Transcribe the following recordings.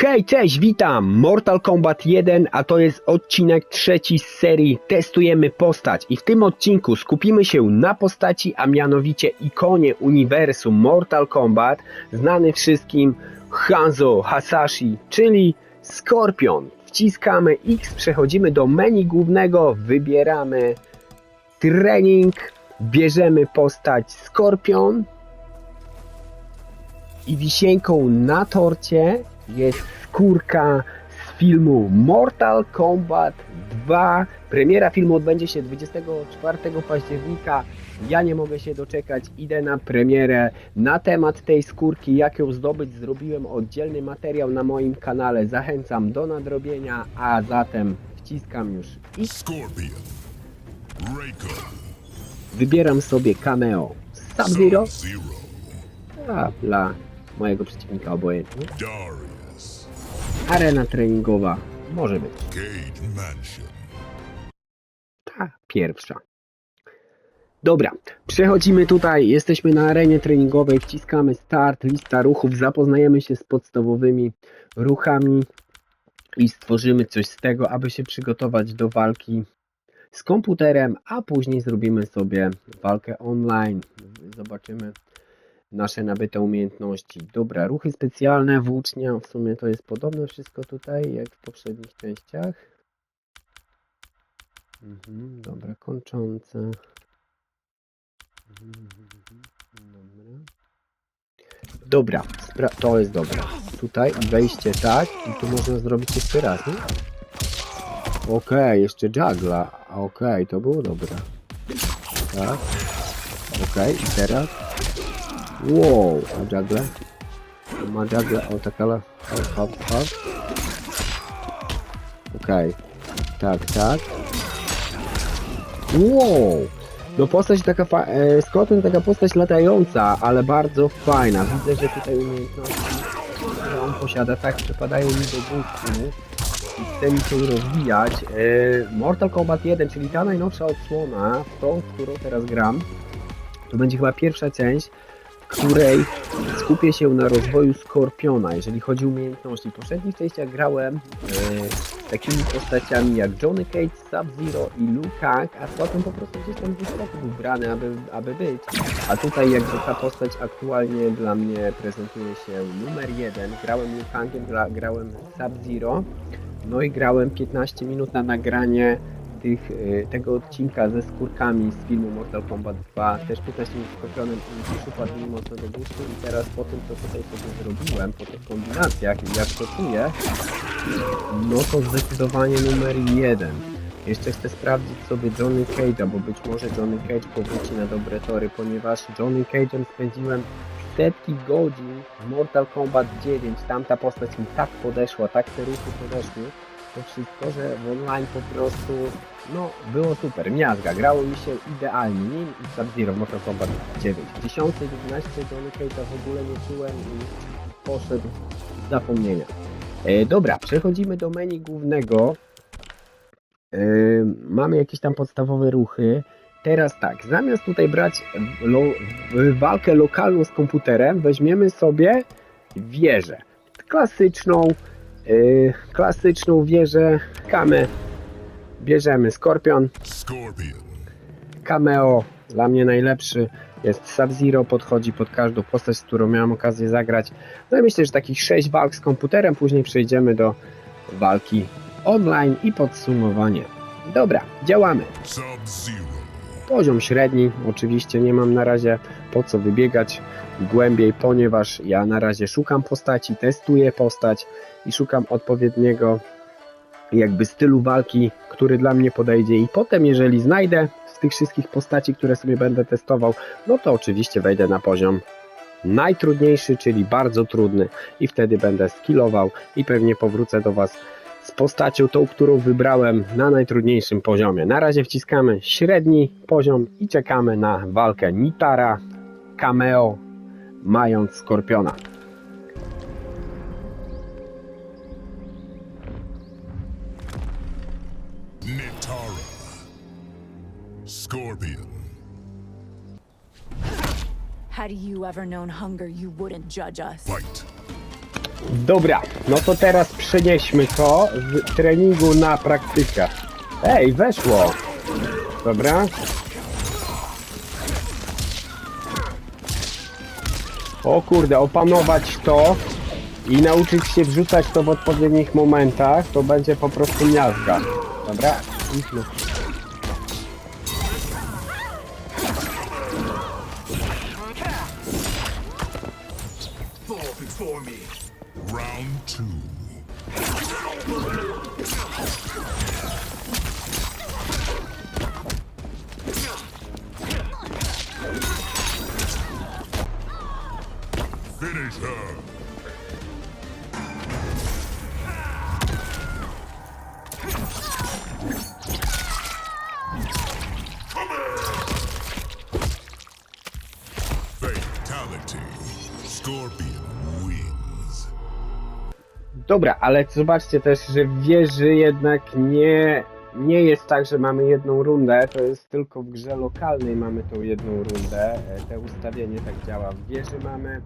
Hej, cześć, witam! Mortal Kombat 1, a to jest odcinek trzeci z serii Testujemy postać. I w tym odcinku skupimy się na postaci, a mianowicie ikonie uniwersum Mortal Kombat, znany wszystkim Hanzo Hasashi, czyli Skorpion. Wciskamy X, przechodzimy do menu głównego, wybieramy trening, bierzemy postać Skorpion, i wisienką na torcie jest skórka z filmu Mortal Kombat 2. Premiera filmu odbędzie się 24 października. Ja nie mogę się doczekać, idę na premierę. Na temat tej skórki, jak ją zdobyć, zrobiłem oddzielny materiał na moim kanale. Zachęcam do nadrobienia, a zatem wciskam już i wybieram sobie cameo Sub-Zero, Zero, a dla mojego przeciwnika obojętnie. Arena treningowa. Może być. Ta pierwsza. Dobra, przechodzimy tutaj, jesteśmy na arenie treningowej, wciskamy start, lista ruchów, zapoznajemy się z podstawowymi ruchami i stworzymy coś z tego, aby się przygotować do walki z komputerem, a później zrobimy sobie walkę online. Zobaczymy nasze nabyte umiejętności. Dobra, ruchy specjalne, włócznia, w sumie to jest podobne wszystko tutaj, jak w poprzednich częściach. Mhm, dobra, kończące. Mhm, mhm, Dobra. Dobra, spra- to jest dobra. Tutaj wejście tak i tu można zrobić jeszcze raz, nie? Okej, jeszcze juggla. Okej, to było dobre. Tak. Okej, i teraz. Wow, a juggle? Ma juggle, o taka la... Hop, hop, hop. Okej. Tak, tak. Wow! No postać taka fa- e, taka postać latająca, ale bardzo fajna. Widzę, że tutaj umiejętności, które on posiada, tak przypadają mi do gustu i chce mi się rozwijać. E, Mortal Kombat 1, czyli ta najnowsza odsłona, tą, w którą teraz gram, to będzie chyba pierwsza część, w której skupię się na rozwoju Skorpiona, jeżeli chodzi o umiejętności. W poprzednich częściach grałem e, takimi postaciami jak Johnny Cage, Sub-Zero i Kang, a Skorpion po prostu gdzieś tam wysoko był brany, aby, aby być. A tutaj jakby ta postać aktualnie dla mnie prezentuje się numer jeden. Grałem Kangiem, gra, grałem Sub-Zero, no i grałem 15 minut na nagranie tych, y, tego odcinka ze skórkami z filmu Mortal Kombat 2, też 15 minut z Skorpionem i przypadł mi mocno do gustu i teraz po tym, co tutaj sobie zrobiłem, po tych kombinacjach i jak to czuję, no to zdecydowanie numer jeden. Jeszcze chcę sprawdzić sobie Johnny Cage'a, bo być może Johnny Cage powróci na dobre tory, ponieważ Johnny Cage'em spędziłem setki godzin w Mortal Kombat 9. Tamta postać mi tak podeszła, tak te ruchy podeszły, to wszystko, że w online po prostu, no, było super, miazga, grało mi się idealnie, nim i Sub-Zero w Mortal Kombat 9. W 10 i 11 Johnny Cage'a w ogóle nie czułem i poszedł z zapomnienia. E, dobra, przechodzimy do menu głównego. E, mamy jakieś tam podstawowe ruchy. Teraz tak, zamiast tutaj brać lo, w walkę lokalną z komputerem, weźmiemy sobie wieżę. Klasyczną, klasyczną wieżę Kame bierzemy Skorpion, Cameo dla mnie najlepszy jest Sub-Zero, podchodzi pod każdą postać, z którą miałem okazję zagrać. No i myślę, że takich 6 walk z komputerem, później przejdziemy do walki online i podsumowanie. Dobra, działamy. Poziom średni, oczywiście nie mam na razie po co wybiegać głębiej, ponieważ ja na razie szukam postaci, testuję postać i szukam odpowiedniego jakby stylu walki, który dla mnie podejdzie i potem jeżeli znajdę z tych wszystkich postaci, które sobie będę testował, no to oczywiście wejdę na poziom najtrudniejszy, czyli bardzo trudny i wtedy będę skillował i pewnie powrócę do Was z postacią tą, którą wybrałem na najtrudniejszym poziomie. Na razie wciskamy średni poziom i czekamy na walkę Nitara, Cameo, mając Skorpiona. Scorpion, Had you ever known hunger, you wouldn't judge us. Fight, Dobra, no to teraz przenieśmy to z treningu na praktykę. Ej, weszło! Dobra. O kurde, opanować to i nauczyć się wrzucać to w odpowiednich momentach, to będzie po prostu miazga. Dobra? Idźmy. Fall Finish her. Dobra, ale zobaczcie też, że wieży jednak nie, nie jest tak, że mamy jedną rundę, to jest tylko w grze lokalnej mamy tą jedną rundę. E, Te ustawienie tak działa. W wieży mamy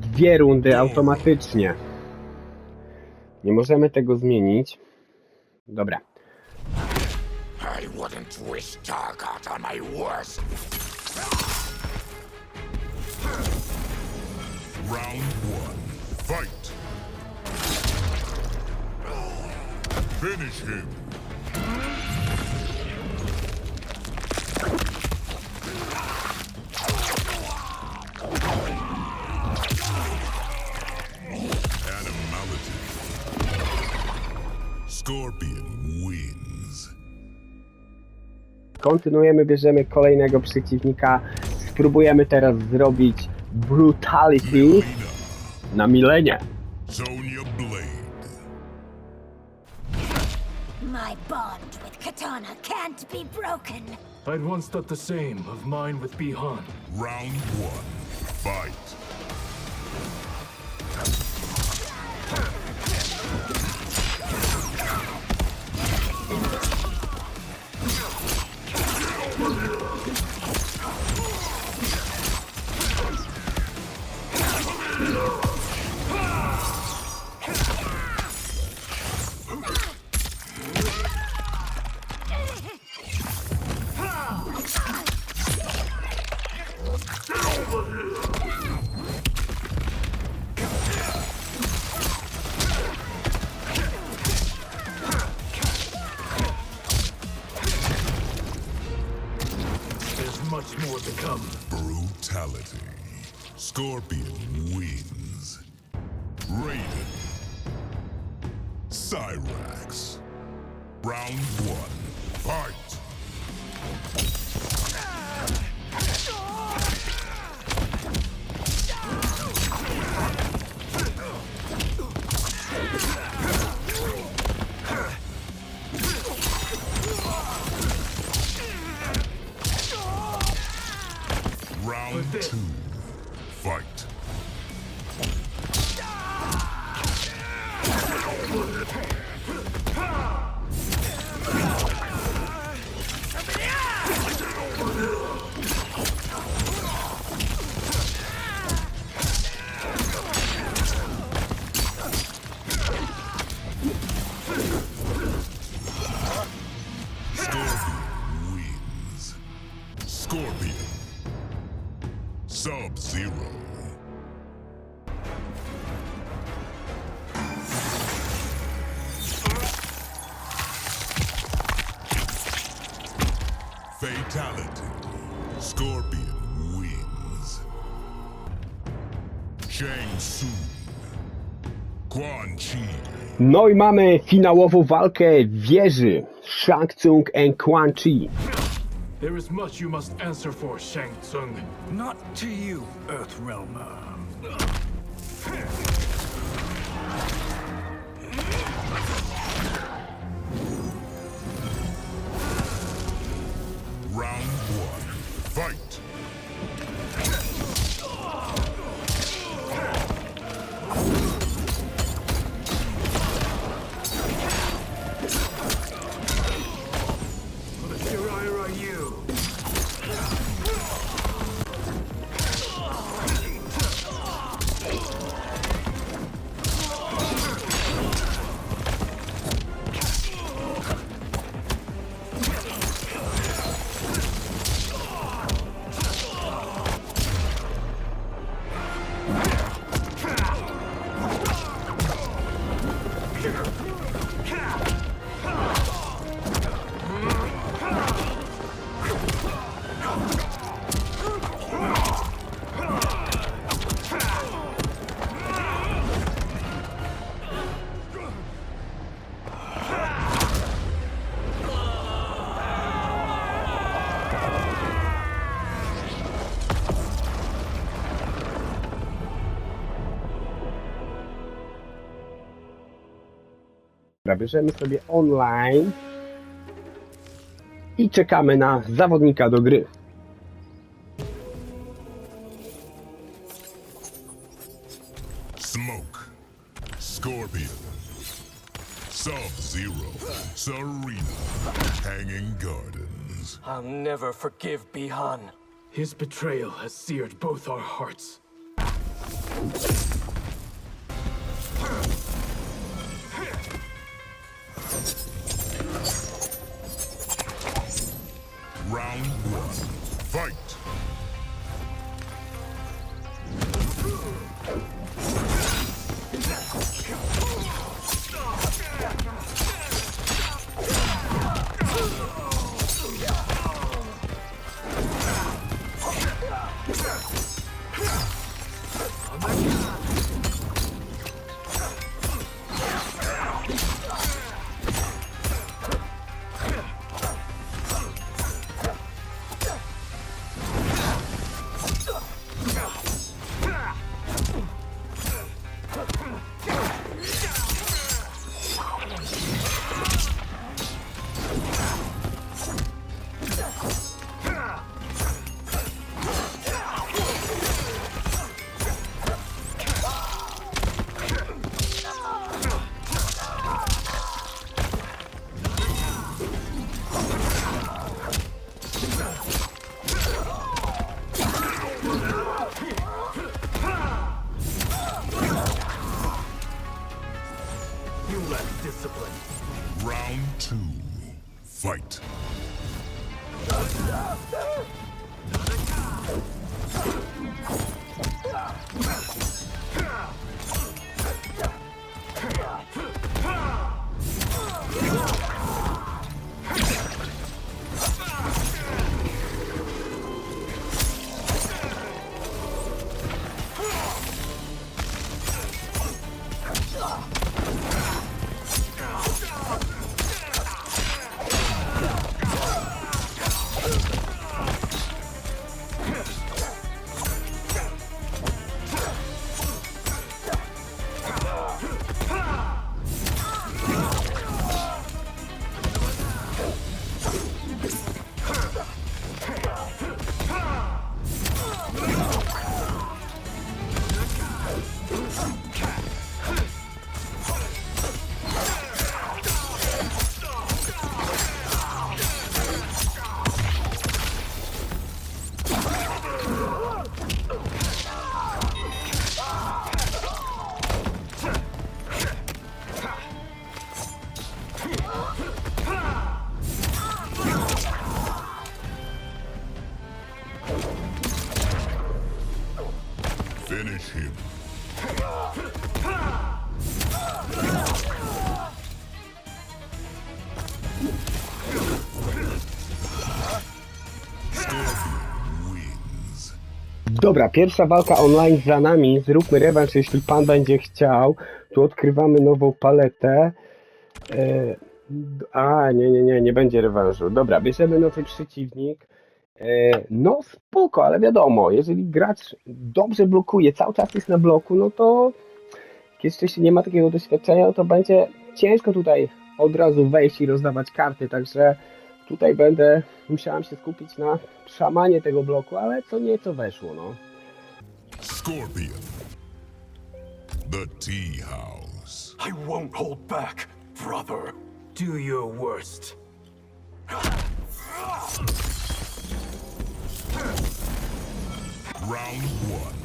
dwie rundy automatycznie. Nie możemy tego zmienić. Dobra. I wouldn't wish Targot on my worst. Round one. Fight. Finish him. Animality. Scorpion wins. Kontynuujemy, bierzemy kolejnego przeciwnika. Spróbujemy teraz zrobić Brutality. Na milenie. Sonya Blade. My bond with Katana can't be broken. I'd once thought the same of mine with Bihan. Round one. Fight. Cyrax. Round one. Fight. No i mamy finałową walkę wieży Shang Tsung and Quan Chi. There is much you must answer for, Shang Tsung. Not to you, Earthrealmer. Dobra, bierzemy sobie online i czekamy na zawodnika do gry. Smoke. Scorpion. Sub-Zero. Serena. Hanging Gardens. I'll never forgive Bihan. His betrayal has seared both our hearts. Fight. You Dobra, pierwsza walka online za nami. Zróbmy rewanż, jeśli pan będzie chciał. Tu odkrywamy nową paletę. E, a, nie, nie, nie, nie będzie rewanżu. Dobra, bierzemy nowy przeciwnik. E, no spoko, ale wiadomo, jeżeli gracz dobrze blokuje, cały czas jest na bloku, no to jeszcze się nie ma takiego doświadczenia, to będzie ciężko tutaj od razu wejść i rozdawać karty, także tutaj będę, musiałem się skupić na szamanie tego bloku, ale co nieco weszło, no. Scorpion. The Tea House. I won't hold back, brother. Do your worst. Round one.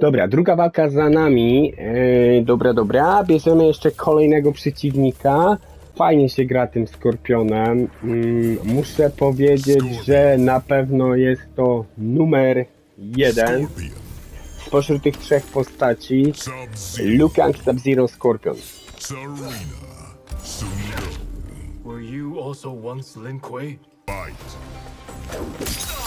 Dobra, druga walka za nami. Yy, dobra, dobra. Bierzemy jeszcze kolejnego przeciwnika. Fajnie się gra tym skorpionem. Mm, muszę powiedzieć, że na pewno jest to numer jeden spośród tych trzech postaci. Kang, Sub-Zero, Scorpion. Were you also once Lin Kuei? Fight.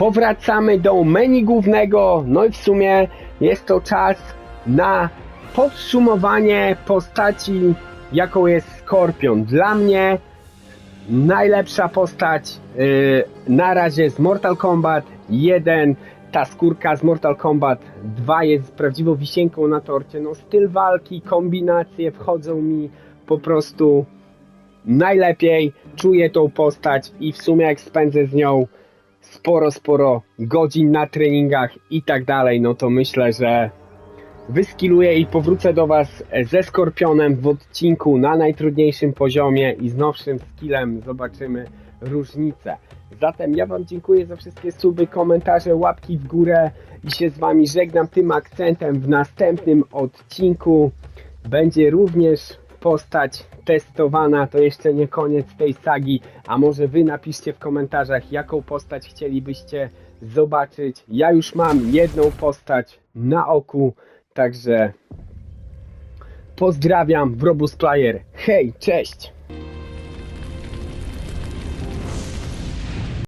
Powracamy do menu głównego, no i w sumie jest to czas na podsumowanie postaci, jaką jest Skorpion. Dla mnie najlepsza postać yy, na razie z Mortal Kombat 1, ta skórka z Mortal Kombat 2 jest prawdziwą wisienką na torcie. No styl walki, kombinacje wchodzą mi po prostu najlepiej. Czuję tą postać i w sumie jak spędzę z nią sporo, sporo godzin na treningach i tak dalej, no to myślę, że wyskiluję i powrócę do Was ze Skorpionem w odcinku na najtrudniejszym poziomie i z nowszym skillem zobaczymy różnicę. Zatem ja Wam dziękuję za wszystkie suby, komentarze, łapki w górę i się z Wami żegnam tym akcentem. W następnym odcinku będzie również postać testowana, to jeszcze nie koniec tej sagi, a może Wy napiszcie w komentarzach, jaką postać chcielibyście zobaczyć. Ja już mam jedną postać na oku, także pozdrawiam, Wrobus Player. Hej, cześć!